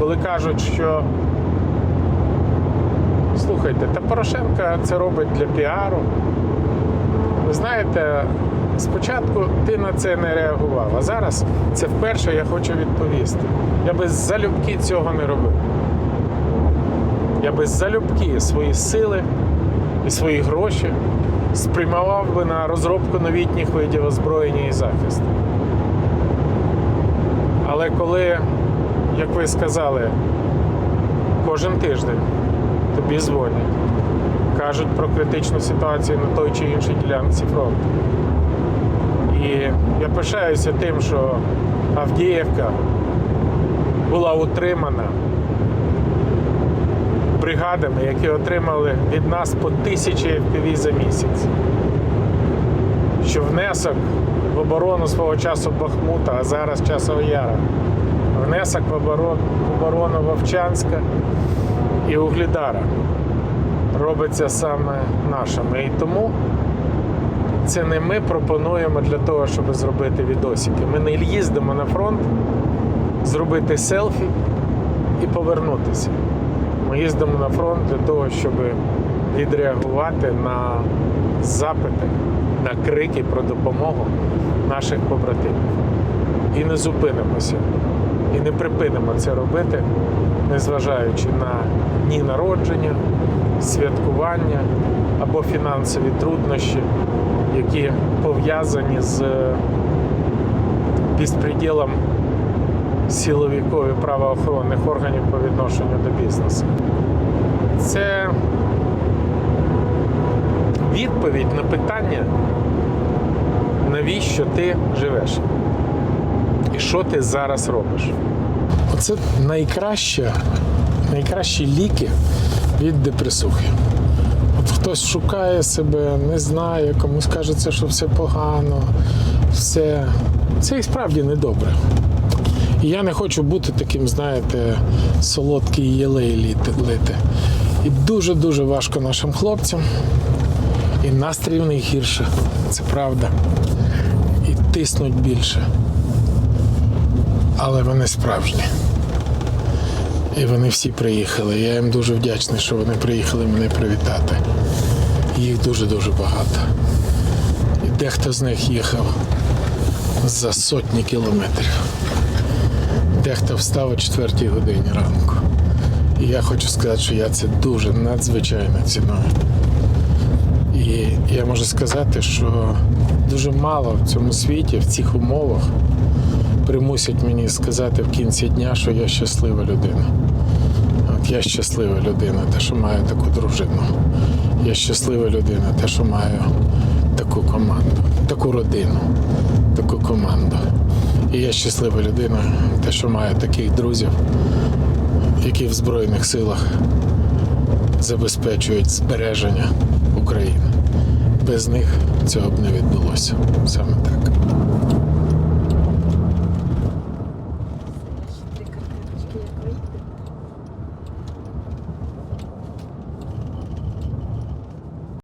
коли кажуть, що слухайте, та Порошенка це робить для піару. Ви знаєте, спочатку ти на це не реагував, а зараз це вперше я хочу відповісти. Я би залюбки цього не робив. Я би залюбки свої сили і свої гроші спрямував би на розробку новітніх видів озброєння і захисту. Але коли, як ви сказали, кожен тиждень тобі дзвонять, кажуть про критичну ситуацію на той чи іншій ділянці фронту. І я пишаюся тим, що Авдіївка була утримана бригадами, які отримали від нас по тисячі FPV за місяць. Що внесок в оборону свого часу Бахмута, а зараз часу Яра. Внесок в оборону, в оборону Вовчанська і Углідара робиться саме нашими. І тому це не ми пропонуємо для того, щоб зробити відосики. Ми не їздимо на фронт, зробити селфі і повернутися. Ми їздимо на фронт для того, щоб відреагувати на запити, на крики про допомогу наших побратимів. І не зупинимося, і не припинимо це робити, незважаючи на дні народження, святкування або фінансові труднощі, які пов'язані з безпреділом силовиків правоохоронних органів по відношенню до бізнесу. Це відповідь на питання, навіщо ти живеш і що ти зараз робиш. Оце найкраще, найкращі ліки від депресухи. От хтось шукає себе, не знає, комусь кажеться, що все погано, все. Це і справді недобре. І я не хочу бути таким, знаєте, солодкий єлей лити. І дуже-дуже важко нашим хлопцям. І настрій в них гірше, це правда. І тиснуть більше. Але вони справжні. І вони всі приїхали. Я їм дуже вдячний, що вони приїхали мене привітати. Їх дуже-дуже багато. І дехто з них їхав за сотні кілометрів. Дехто встав о 4 годині ранку. І я хочу сказати, що я це дуже надзвичайно ціную. І я можу сказати, що дуже мало в цьому світі, в цих умовах, примусять мені сказати в кінці дня, що я щаслива людина. От я щаслива людина, те, що маю таку дружину. Я щаслива людина, те, що маю таку команду, таку родину, таку команду. І я щаслива людина, те, що маю таких друзів, які в Збройних силах забезпечують збереження України. Без них цього б не відбулося. Саме так.